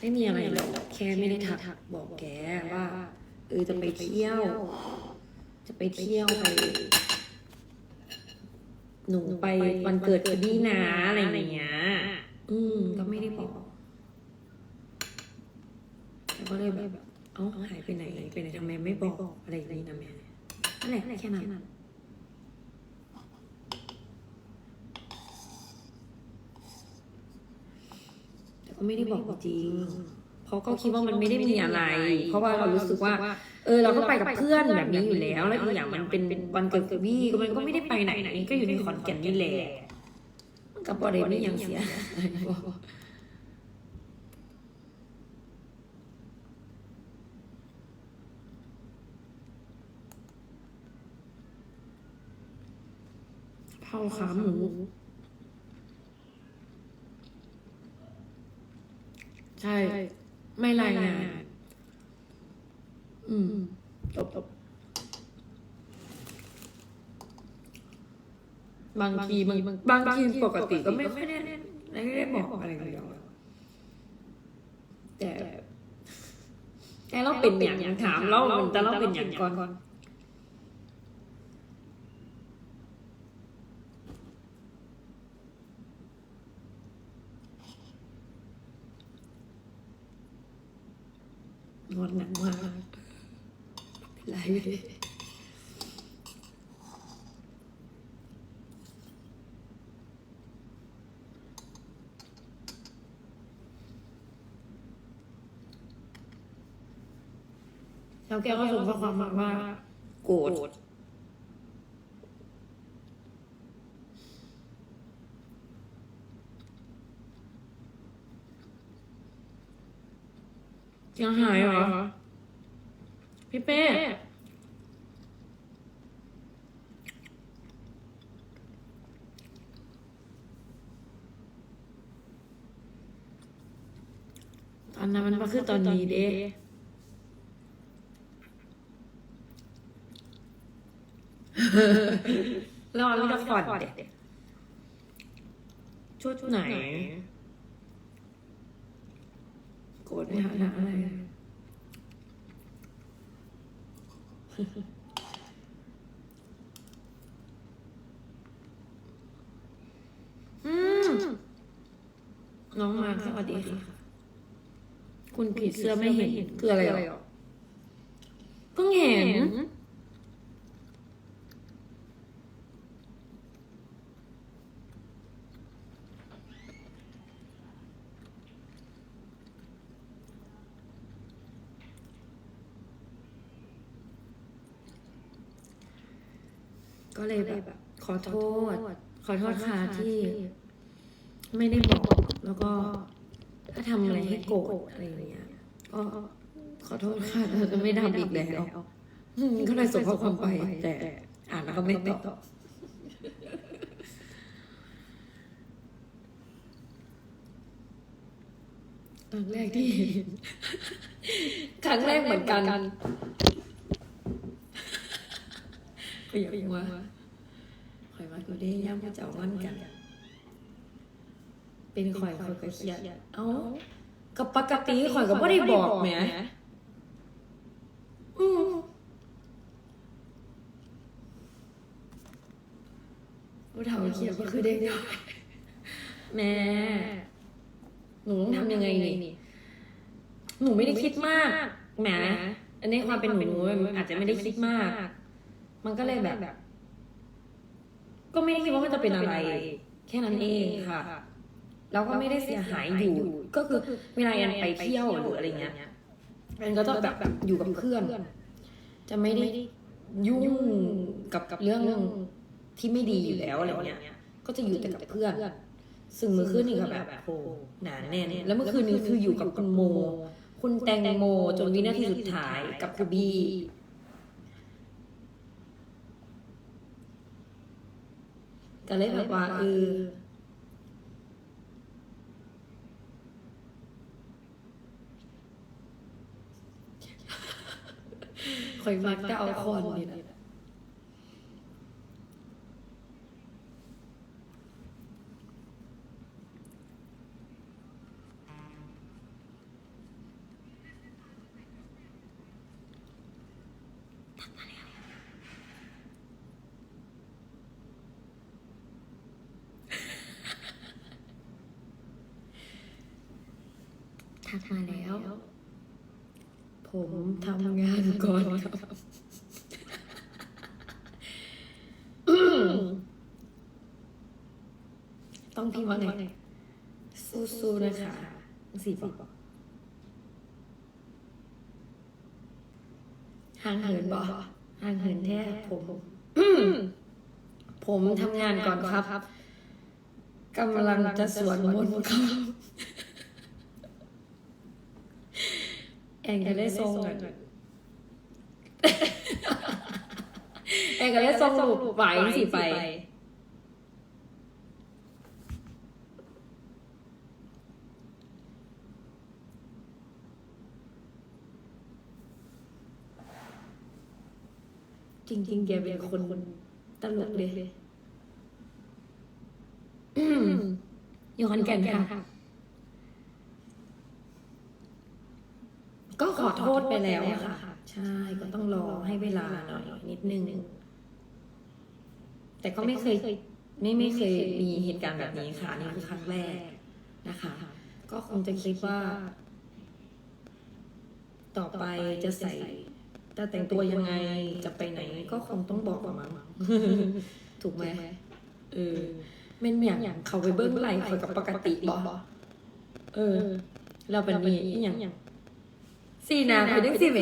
ไม่มีอะไรหรอกแค่ไม่ได้ทักบอกแกว่าเออจะไปเที่ยว จะไปเที่ยวไป หนูไปวันเกิดพี่นะอะไรอย่างเงี้ย อืม ก็ไม่ได้บอกแล้วก็เลยแบบเอ้าหายไปไหนไปไหนทำไมไม่บอกอะไรอย่างนี้นะแม่นั่นแหละแค่นั้นแต่ก็ ไม่ได้บอกจริงเพราะก็คิดว่ามันไม่ได้มีอะไร เพราะว่าเรารู้สึกว่า เออเราก็ไปกับเพื่อนแบบนี้อยู่แล้ว แล้วอีกอย่างมันเป็นวันเกิดกับวี่ก็มันก็ไม่ได้ไปไหนไหนก็อยู่ในขอนแก่นนี่แหละมันกับบอดี้ไม่ยังเสียเผาขาหมู ใช่ ไม่รายงาน อืมจบจบบางทีบางบางทีปกติก็ไม่ค่อยได้ไม่ได้บอกอะไรเลยหรอกแต่แต่เราเป็นอย่างถามเราแต่เราเป็นอย่างก่อน นอนหนักมากเป็นไรแล้วแกก็ส่งข้อความมาว่าโกรธ ยังหายเหรอ พี่เป้ ตอนนั้นมันมาคือตอนนี้เด้รอไม่ได้ฟอนเด็ดชุดไหน โกรธไม่หาหาอะไร อืม น้องมาสวัสดีค่ะ คุณผีเสื้อไม่เห็น คืออะไรหรอเพิ่งเห็น ก็เลยแบบขอโทษ ขอโทษค่ะที่ ไม่ได้บอก แล้วก็ถ้าทำอะไรให้โกรธอะไรอย่างเงี้ยก็ขอโทษค่ะเราจะไม่ทำอีกแล้วอืมก็เลยส่งข้อความไป แต่ อ่านแล้วก็ไม่ตอบครั้งแรกที่เห็นครั้งแรกเหมือนกันก็อ ย่าพูดว่าคอยว่ากูได้ย่ำพระเจ้าวันกัน เป็นข่อยข่อยก็เครียดเอ้ากับปกติข่อยก็บ่ได้บอกแหมอืมผู้เฒ่าเครียดก็คือเด็กน้อยแม่ หนูต้องทำยังไงนี่ หนูไม่ได้คิดมากแหมอันนี้ความเป็นหนูหนูอาจจะไม่ได้คิดมาก มันก็เลยแบบ ก็ไม่ได้คิดว่ามันจะเป็นอะไร แค่นั้นเองค่ะเราก็ไม่ได้เสียหายอยู่ ก็คือเวลาแอนไปเที่ยวหรืออะไรเงี้ยแอนก็จะแบบอยู่กับเพื่อน จะไม่ได้ยุ่งกับกับเรื่องที่ไม่ดีอยู่แล้วอะไรเงี้ย ก็จะอยู่แต่กับเพื่อน ซึ่งเมื่อคืนนี้ก็แบบโอ้หนาแน่นแล้วเมื่อคืนนี้คืออยู่กับคุณโม คุณแตงโมจนวินาทีสุดท้ายกับคุณบี ก็เลยแบบว่าเออคอยมักจะเอาคนนี่แหละ กมาแล้ว ผมทำงานก่อนครับ ต้องพิมพ์ว่าไงสู้ๆนะคะสี่บอกห่างเหินบอกห่างเหินแท้ผมผมทำงานก่อนครับกำลังจะสวนมนต์ครับ แอนก็เลยส่งอะแอนก็เลยส่งรูปไหวสิไป จริงๆแกเป็นคนตลกเลยอืมอยู่ขอนแก่นค่ะ ก็ขอโทษไปแล้วอะค่ะ ใช่ก็ต้องรอให้เวลาหน่อยนิดนึง แต่ก็ไม่เคยไม่ไม่เคยมีเหตุการณ์แบบนี้ค่ะนี่คือครั้งแรกนะคะ ก็คงจะคิดว่า ต่อไปจะใส่จะแต่งตัวยังไงจะไปไหน ก็คงต้องบอกมามั้งถูกไหมเออแม่นอย่างเขาไปเบิ้งไหลเขากับปกติบอเออ เราเป็นมีอหย่าง สี่นาไปดึงสิแหม